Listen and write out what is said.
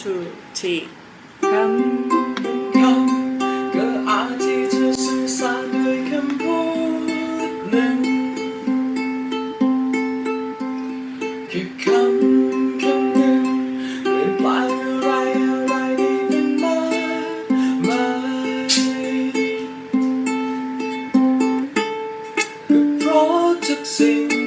two three คำคำก็อาจที่จะสื่อสารด้วยคำพูดหนึ่งแค่คำคำหนึ่งเลยนแปลอะไรอะไรได้เป็นมามก็เพราะทุกสิ่